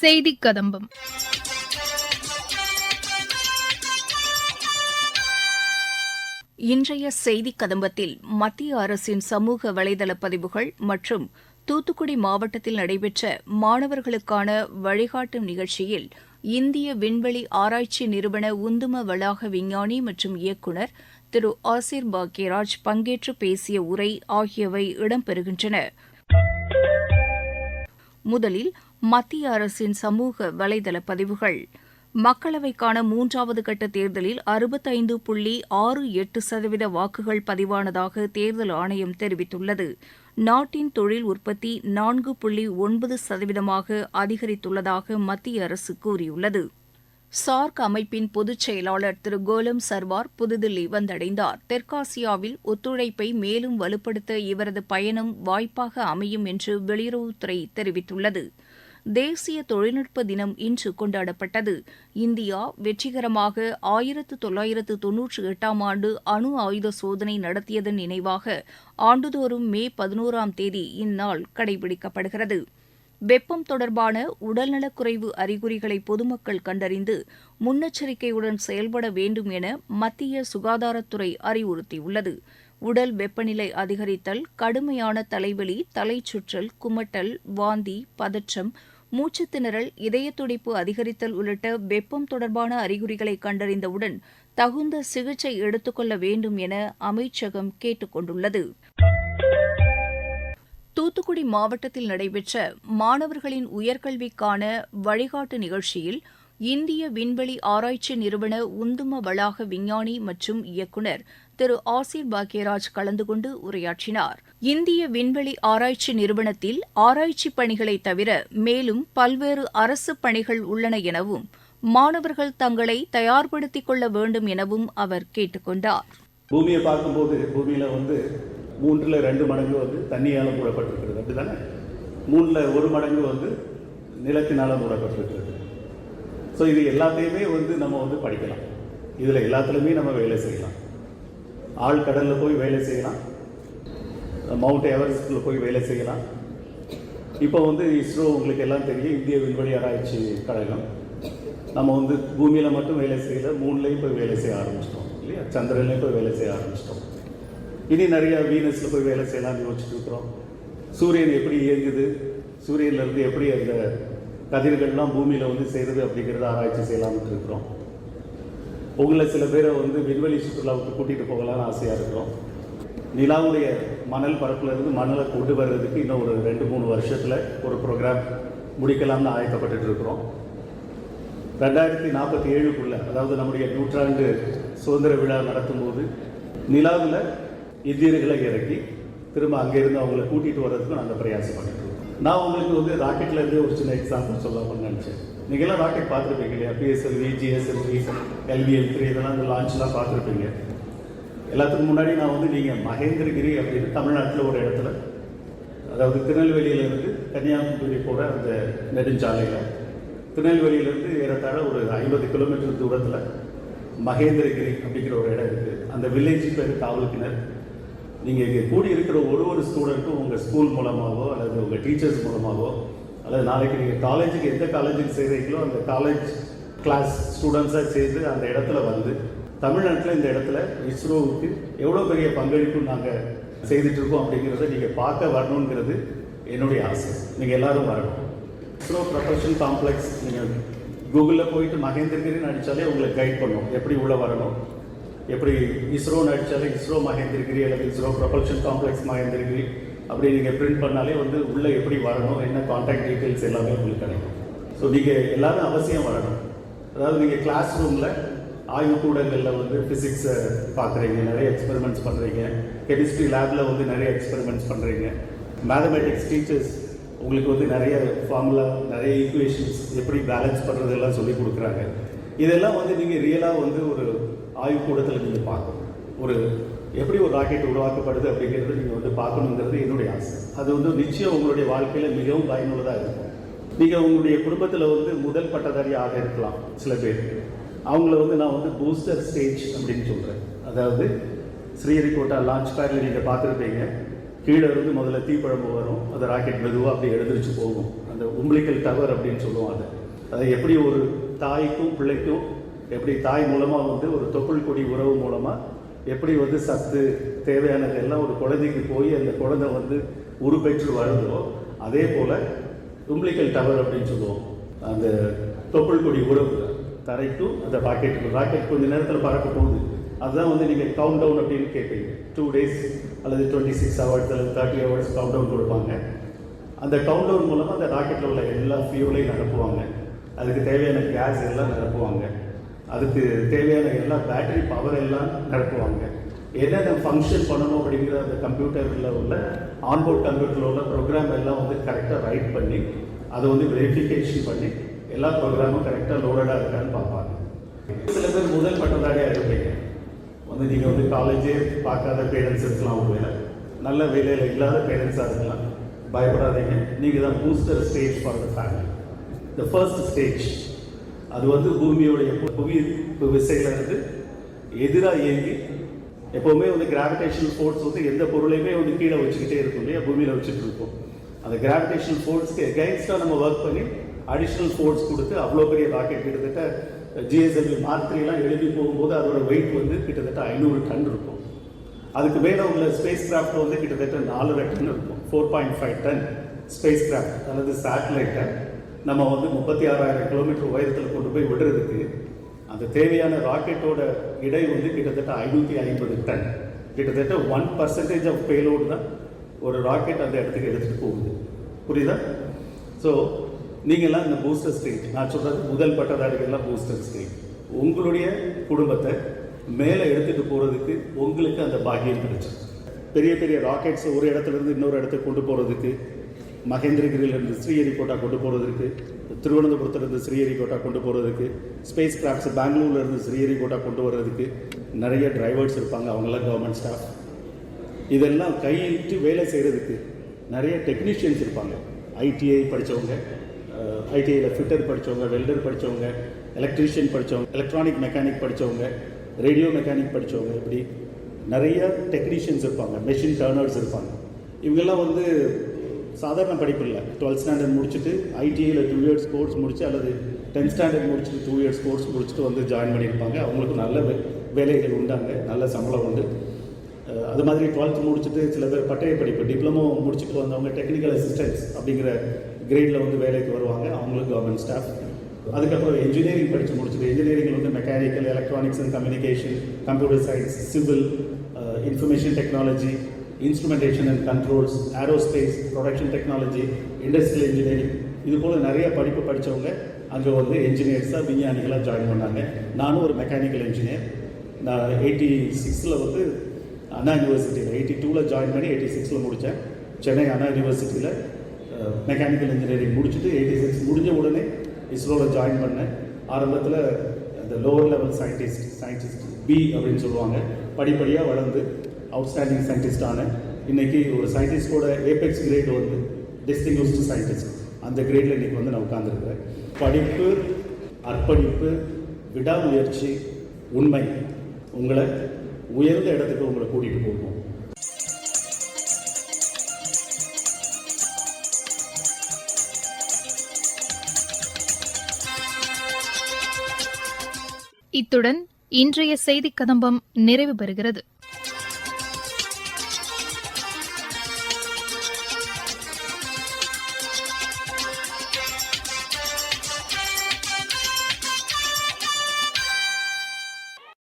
செய்தி கதம்பம். இன்றைய செய்தி கதம்பத்தில் மத்திய அரசின் சமூக வலைதள பதிவுகள் மற்றும் தூத்துக்குடி மாவட்டத்தில் நடைபெற்ற மாணவர்களுக்கான வழிகாட்டும் நிகழ்ச்சியில் இந்திய விண்வெளி ஆராய்ச்சி நிறுவன உந்தும வளாக விஞ்ஞானி மற்றும் இயக்குநர் திரு ஆசிர் பாக்யராஜ் பங்கேற்று பேசிய உரை ஆகியவை இடம்பெறுகின்றன. முதலில் மத்திய அரசின் சமூக வலைதள பதிவுகள். மக்களவைக்கான மூன்றாவது கட்ட தேர்தலில் அறுபத்தைந்து புள்ளி ஆறு எட்டு சதவீத வாக்குகள் பதிவானதாக தேர்தல் ஆணையம் தெரிவித்துள்ளது. நாட்டின் தொழில் உற்பத்தி நான்கு புள்ளி ஒன்பது சதவீதமாக அதிகரித்துள்ளதாக மத்திய அரசு கூறியுள்ளது. சார்க் அமைப்பின் பொதுச் செயலாளர் திரு கோலம் சர்வார் புதுதில்லி வந்தடைந்தார். தெற்காசியாவில் ஒத்துழைப்பை மேலும் வலுப்படுத்த இவரது பயணம் வாய்ப்பாக அமையும் என்று வெளியுறவுத்துறை தெரிவித்துள்ளது. தேசிய தொழில்நுட்ப தினம் இன்று கொண்டாடப்பட்டது. இந்தியா வெற்றிகரமாக ஆயிரத்து தொள்ளாயிரத்து தொன்னூற்றி எட்டாம் ஆண்டு அணு ஆயுத சோதனை நடத்தியதன் நினைவாக ஆண்டுதோறும் மே பதினோராம் தேதி இந்நாள் கடைபிடிக்கப்படுகிறது. வெப்பம் தொடர்பான உடல்நலக்குறைவு அறிகுறிகளை பொதுமக்கள் கண்டறிந்து முன்னெச்சரிக்கையுடன் செயல்பட வேண்டும் என மத்திய சுகாதாரத்துறை அறிவுறுத்தியுள்ளது. உடல் வெப்பநிலை அதிகரித்தல் கடுமையான தலைவலி தலைச்சுற்றல் குமட்டல் வாந்தி பதற்றம் மூச்சுத்திணறல் இதய துடிப்பு அதிகரித்தல் உள்ளிட்ட வெப்பம் தொடர்பான அறிகுறிகளை கண்டறிந்தவுடன் தகுந்த சிகிச்சை எடுத்துக்கொள்ள வேண்டும் என அமைச்சகம் கேட்டுக் கொண்டுள்ளது. தூத்துக்குடி மாவட்டத்தில் நடைபெற்ற மாணவர்களின் உயர்கல்விக்கான வழிகாட்டு நிகழ்ச்சியில் இந்திய விண்வெளி ஆராய்ச்சி நிறுவன உந்தும வளாக விஞ்ஞானி மற்றும் இயக்குநர் திரு ஆசிர் பாக்யராஜ் கலந்து கொண்டு உரையாற்றினார். இந்திய விண்வெளி ஆராய்ச்சி நிறுவனத்தில் ஆராய்ச்சி பணிகளை தவிர மேலும் பல்வேறு அரசு பணிகள் உள்ளன எனவும் மாணவர்கள் தங்களை தயார்படுத்திக் கொள்ள வேண்டும் எனவும் அவர் கேட்டுக்கொண்டார் பூமியை பார்க்கும்போது பூமியில வந்து மூன்றுல ரெண்டு மடங்கு வந்து தண்ணியால மூடப்பட்டிருக்கிறது அப்படிதானே? மூணுல ஒரு மடங்கு வந்து நிலத்தினால மூடப்பட்டிருக்கிறது. ஸோ இது எல்லாத்தையுமே வந்து நம்ம வந்து படிக்கலாம். இதில் எல்லாத்துலேயுமே நம்ம வேலை செய்யலாம். ஆழ்கடல்ல போய் வேலை செய்யலாம். மவுண்ட் எவரெஸ்டில் போய் வேலை செய்யலாம். இப்போ வந்து இஸ்ரோ உங்களுக்கு எல்லாம் தெரியும். இந்திய விண்வெளி ஆராய்ச்சி கழகம். நம்ம வந்து பூமியில் மட்டும் வேலை செய்யல மூணுலேயும் போய் வேலை செய்ய ஆரம்பிச்சிட்டோம் இல்லையா? சந்திரன்லேயும் போய் வேலை செய்ய ஆரம்பிச்சிட்டோம். இனி நிறைய வீனஸில் போய் வேலை செய்யலாம்னு யோசிச்சுட்டு இருக்கிறோம். சூரியன் எப்படி இயங்குது? சூரியன்லேருந்து எப்படி அந்த கதிர்கள்லாம் பூமியில் வந்து சேருது அப்படிங்கிறத ஆராய்ச்சி செய்யலாம்னு இருக்கிறோம். உங்களில் சில பேரை வந்து விண்வெளி சுற்றுலாவுக்கு கூட்டிகிட்டு போகலான்னு ஆசையாக இருக்கிறோம். நிலாவுடைய மணல் பரப்புலேருந்து மணலை கொண்டு வர்றதுக்கு இன்னும் ஒரு ரெண்டு மூணு வருஷத்தில் ஒரு ப்ரோக்ராம் முடிக்கலாம்னு ஆயக்கப்பட்டு இருக்கிறோம். ரெண்டாயிரத்தி நாற்பத்தி ஏழுக்குள்ளே அதாவது நம்முடைய நூற்றாண்டு சுதந்திர விழா நடத்தும் போது நிலாவில் இந்தியர்களை இறக்கி திரும்ப அங்கேருந்து அவங்கள கூட்டிகிட்டு வர்றதுக்கு நாங்கள் பிரயாசம் நான் உங்களுக்கு வந்து ராக்கெட்ல இருந்து ஒரு சின்ன எக்ஸாம்பிள் சொல்லலாம்னு நினைச்சேன். நீங்கள்லாம் ராக்கெட் பார்த்துருப்பீங்க இல்லையா? பிஎஸ்எல்வி ஜிஎஸ்எல்வி எல்விஎல் த்ரீ இதெல்லாம் இந்த லான்ச்லாம் பார்த்துருப்பீங்க. எல்லாத்துக்கும் முன்னாடி நான் வந்து நீங்கள் மகேந்திரகிரி அப்படின்னு தமிழ்நாட்டில் ஒரு இடத்துல அதாவது திருநெல்வேலியிலேருந்து கன்னியாகுமரி போகிற அந்த நெடுஞ்சாலையில். திருநெல்வேலியிலேருந்து ஏறத்தாழ ஒரு ஐம்பது கிலோமீட்டர் தூரத்தில் மகேந்திரகிரி அப்படிங்கிற ஒரு இடம் இருக்குது அந்த வில்லேஜ் பேர் காவல்கிணர் நீங்கள் இங்கே கூடி இருக்கிற ஒரு ஒரு ஸ்டூடெண்ட்டும் உங்கள் ஸ்கூல் மூலமாகவோ அல்லது உங்கள் டீச்சர்ஸ் மூலமாகவோ அல்லது நாளைக்கு நீங்கள் காலேஜுக்கு எந்த காலேஜுக்கு செய்கிறீங்களோ அந்த காலேஜ் கிளாஸ் ஸ்டூடெண்ட்ஸாக சேர்ந்து அந்த இடத்துல வந்து தமிழ்நாட்டில் இந்த இடத்துல இஸ்ரோவுக்கு எவ்வளோ பெரிய பங்களிப்பு நாங்கள் செய்துட்ருக்கோம் அப்படிங்கிறத நீங்கள் பார்க்க வரணுங்கிறது என்னுடைய ஆசை. நீங்கள் எல்லாரும் வரணும். இஸ்ரோ ப்ரொஃபஷன் காம்ப்ளெக்ஸ் நீங்கள் கூகுளில் போயிட்டு மகேந்திரகிரின்னு அடித்தாலே உங்களுக்கு கைட் பண்ணும். எப்படி உள்ளே வரணும்? எப்படி இஸ்ரோ அடித்தாலே இஸ்ரோ மகேந்திரகிரி அல்லது இஸ்ரோ ப்ரொபல்ஷன் காம்ப்ளெக்ஸ் மகேந்திரகிரி அப்படி நீங்கள் பிரிண்ட் பண்ணாலே வந்து உள்ளே எப்படி வரணும் என்ன காண்டாக்ட் டீட்டெயில்ஸ் எல்லாமே உங்களுக்கு கிடைக்கும். ஸோ நீங்கள் எல்லாமே அவசியம் வரணும். அதாவது நீங்கள் கிளாஸ் ரூமில் ஆய்வுக்கூடங்களில் வந்து ஃபிசிக்ஸை பார்க்குறீங்க நிறைய எக்ஸ்பெரிமெண்ட்ஸ் பண்ணுறீங்க கெமிஸ்ட்ரி லேபில் வந்து நிறைய எக்ஸ்பெரிமெண்ட்ஸ் பண்ணுறீங்க மேத்தமெட்டிக்ஸ் டீச்சர்ஸ் உங்களுக்கு வந்து நிறைய ஃபார்முலா நிறைய ஈக்குவேஷன்ஸ் எப்படி பேலன்ஸ் பண்ணுறது எல்லாம் சொல்லி கொடுக்குறாங்க. இதெல்லாம் வந்து நீங்கள் ரியலாக வந்து ஒரு ஆய்வுக்கூடத்தில் நீங்கள் பார்க்கணும். ஒரு எப்படி ஒரு ராக்கெட் உருவாக்கப்படுது அப்படிங்கிறது நீங்கள் வந்து பார்க்கணுங்கிறது என்னுடைய ஆசை. அது வந்து நிச்சயம் உங்களுடைய வாழ்க்கையில் மிகவும் பயனுள்ளதாக இருக்கும். நீங்கள் உங்களுடைய குடும்பத்தில் வந்து முதல் பட்டதாரியாக இருக்கலாம் சில பேர். அவங்கள வந்து நான் வந்து பூஸ்டர் ஸ்டேஜ் அப்படின்னு சொல்கிறேன் அதாவது ஸ்ரீஹரிகோட்டா லான்ச் பேடில் நீங்கள் பார்த்துருப்பீங்க. கீழே இருந்து முதல்ல தீப்பழம்பு வரும். அந்த ராக்கெட் மெதுவாக அப்படி எழுந்திரிச்சு போகும். அந்த உம்பிளிக்கல் டவர் அப்படின்னு சொல்லுவோம் அதை அதை எப்படி ஒரு தாய்க்கும் பிள்ளைக்கும் எப்படி தாய் மூலமாக வந்து ஒரு தொப்புள் கொடி உறவு மூலமாக எப்படி வந்து சத்து தேவையானது எல்லாம் ஒரு குழந்தைக்கு போய் அந்த குழந்தை வந்து உருப்பெற்று வருதோ அதே போல் உம்பிளிக்கல் டவர் அப்படின்னு சொல்லுவோம். அந்த தொப்புள் கொடி உறவு தரைக்கும் அந்த ராக்கெட்டுக்கும் ராக்கெட் கொஞ்ச நேரத்தில் பறக்க போகுது. அதுதான் வந்து நீங்கள் கவுண்ட் டவுன் அப்படின்னு கேட்பீங்க. டூ டேஸ் அல்லது டுவெண்ட்டி சிக்ஸ் ஹவர்ஸ் அல்லது தேர்ட்டி ஹவர்ஸ் கவுண்ட் டவுன் கொடுப்பாங்க. அந்த கவுண்ட் டவுன் மூலமாக அந்த ராக்கெட்டில் உள்ள எல்லா ஃபியூலையும் நிரப்புவாங்க. அதுக்கு தேவையான கேஸ் எல்லாம் நிரப்புவாங்க. அதுக்கு தேவையான எல்லா பேட்டரி பவர் எல்லாம் நிரப்புவாங்க. என்னென்ன ஃபங்க்ஷன் பண்ணணும் அப்படிங்கிற அந்த கம்ப்யூட்டரில் உள்ள ஆன்போர்ட் கம்ப்யூட்டரில் உள்ள ப்ரோக்ராம் எல்லாம் வந்து கரெக்டாக ரைட் பண்ணி அதை வந்து வெரிஃபிகேஷன் பண்ணி எல்லா ப்ரோக்ராமும் கரெக்டாக லோடடாக இருக்கான்னு பார்ப்பாங்க. சில பேர் முதல் பட்டதாரியாக இருப்பீங்க. வந்து நீங்கள் வந்து காலேஜே பார்க்காத பேரண்ட்ஸ் இருக்கலாம் ஒருவேளை நல்ல வேலையில் இல்லாத பேரண்ட்ஸாக இருக்கலாம். பயப்படாதீங்க. நீங்கள் தான் booster stage for the family the first stage அது வந்து பூமியோடைய புவி விசையில இருந்து எதிராக இயங்கி எப்போவுமே வந்து கிராவிடேஷனல் ஃபோர்ஸ் வந்து எந்த பொருளையுமே வந்து கீழே வச்சுக்கிட்டே இருக்கும் இல்லையா? பூமியில் வச்சுட்டு இருக்கோம் அந்த கிராவிடேஷனல் ஃபோர்ஸ்க்கு எகைன்ஸ்டாக நம்ம ஒர்க் பண்ணி அடிஷ்னல் ஃபோர்ஸ் கொடுத்து அவ்வளோ பெரிய ராக்கெட் கிட்டத்தட்ட ஜிஎஸ்எல்வி மார்க் எழுதி போகும்போது அதோட வெயிட் வந்து கிட்டத்தட்ட ஐநூறு டன் இருக்கும். அதுக்கு மேலே உள்ள ஸ்பேஸ் கிராஃப்ட் வந்து கிட்டத்தட்ட நாலரை டன் இருக்கும். Four point five ton spacecraft அல்லது சேட்டலைட்டை நம்ம வந்து முப்பத்தி ஆறாயிரம் கிலோமீட்டர் உயரத்தில் கொண்டு போய் விடுறதுக்கு அந்த தேவையான ராக்கெட்டோட இடை வந்து கிட்டத்தட்ட ஐநூற்றி ஐம்பது டன். கிட்டத்தட்ட ஒன் பர்சன்டேஜ் ஆஃப் பேலோடு தான் ஒரு ராக்கெட் அந்த இடத்துக்கு எடுத்துகிட்டு போகுது. புரியுதா? ஸோ நீங்கள்லாம் இந்த பூஸ்டர் ஸ்ட்ரீட் நான் சொல்கிறது முதல் பட்டதாரிகள்லாம் பூஸ்டர் ஸ்ட்ரீட் உங்களுடைய குடும்பத்தை மேலே எடுத்துகிட்டு போகிறதுக்கு உங்களுக்கு அந்த பாக்கியம் கிடைச்சு பெரிய பெரிய ராக்கெட்ஸ் ஒரு இடத்துல இருந்து இன்னொரு இடத்துக்கு கொண்டு போகிறதுக்கு மகேந்திரகிரியிலிருந்து ஸ்ரீஹரிகோட்டா கொண்டு போகிறதுக்கு திருவனந்தபுரத்துலேருந்து ஸ்ரீஹரிகோட்டா கொண்டு போகிறதுக்கு ஸ்பேஸ் கிராஃப்ட்ஸ் பெங்களூர்லேருந்து ஸ்ரீஹரிகோட்டா கொண்டு வர்றதுக்கு நிறைய டிரைவர்ஸ் இருப்பாங்க அவங்களாம் கவர்மெண்ட் ஸ்டாஃப் இதெல்லாம் கையிட்டு வேலை செய்கிறதுக்கு நிறைய டெக்னீஷியன்ஸ் இருப்பாங்க. ஐடிஐ படித்தவங்க ஐடிஐயில் ஃபிட்டர் படித்தவங்க வெல்டர் படித்தவங்க எலக்ட்ரீஷியன் படித்தவங்க எலக்ட்ரானிக் மெக்கானிக் படித்தவங்க ரேடியோ மெக்கானிக் படித்தவங்க இப்படி நிறைய டெக்னீஷியன்ஸ் இருப்பாங்க மெஷின் டர்னர்ஸ் இருப்பாங்க. இவங்கெல்லாம் வந்து சாதாரண படிப்பு இல்லை. டுவெல்த் ஸ்டாண்டர்ட் முடிச்சுட்டு ஐடிஐயில் டூ இயர்ஸ் கோர்ஸ் முடிச்சு அல்லது டென்த் ஸ்டாண்டர்ட் முடிச்சுட்டு டூ இயர்ஸ் கோர்ஸ் முடிச்சுட்டு வந்து ஜாயின் பண்ணியிருப்பாங்க. அவங்களுக்கு நல்ல வேலைகள் உண்டாங்க நல்ல சம்பளம் உண்டு. அது மாதிரி டுவெல்த் முடிச்சுட்டு சில பேர் பட்டய படிப்பு டிப்ளமோ முடிச்சுட்டு வந்தவங்க டெக்னிக்கல் அசிஸ்டன்ஸ் அப்படிங்கிற கிரேடில் வந்து வேலைக்கு வருவாங்க. அவங்களுக்கு கவர்மெண்ட் ஸ்டாஃப் அதுக்கப்புறம் இன்ஜினியரிங் படித்து முடிச்சுட்டு இன்ஜினியரிங் வந்து mechanical electronics and communication computer science civil information technology instrumentation and controls aerospace production technology industrial engineering இது போல் நிறைய படிப்பு படித்தவங்க அங்கே வந்து என்ஜினியர்ஸாக விஞ்ஞானிகளாக ஜாயின் பண்ணாங்க. நானும் ஒரு மெக்கானிக்கல் இன்ஜினியர் நான் எயிட்டி சிக்ஸில் வந்து அண்ணா யூனிவர்சிட்டியில் எயிட்டி டூவில் ஜாயின் பண்ணி எயிட்டி சிக்ஸில் முடித்தேன் சென்னை அண்ணா யூனிவர்சிட்டியில் மெக்கானிக்கல் இன்ஜினியரிங் முடிச்சுட்டு எயிட்டி சிக்ஸ் முடிஞ்ச உடனே இஸ்ரோவில் ஜாயின் பண்ணேன். ஆரம்பத்தில் அந்த lower level scientist scientist B அப்படின்னு சொல்லுவாங்க. படிப்படியாக வளர்ந்து அவுட்ஸ்டாண்டிங் சயின்டிஸ்டான இன்னைக்கு ஒரு சயின்டிஸ்டோட ஏபெக்ஸ் கிரேட் வந்து டிஸ்டிங்யூஸ்டு சயின்டிஸ்ட் அந்த கிரேடில் இன்னைக்கு வந்து நான் உட்காந்துருக்கிறேன் படிப்பு அர்ப்பணிப்பு விடாமுயற்சி உண்மை உங்களை உயர்ந்த இடத்துக்கு உங்களை கூட்டிகிட்டு போகும் இத்துடன் இன்றைய செய்திக் கதம்பம் நிறைவு பெறுகிறது.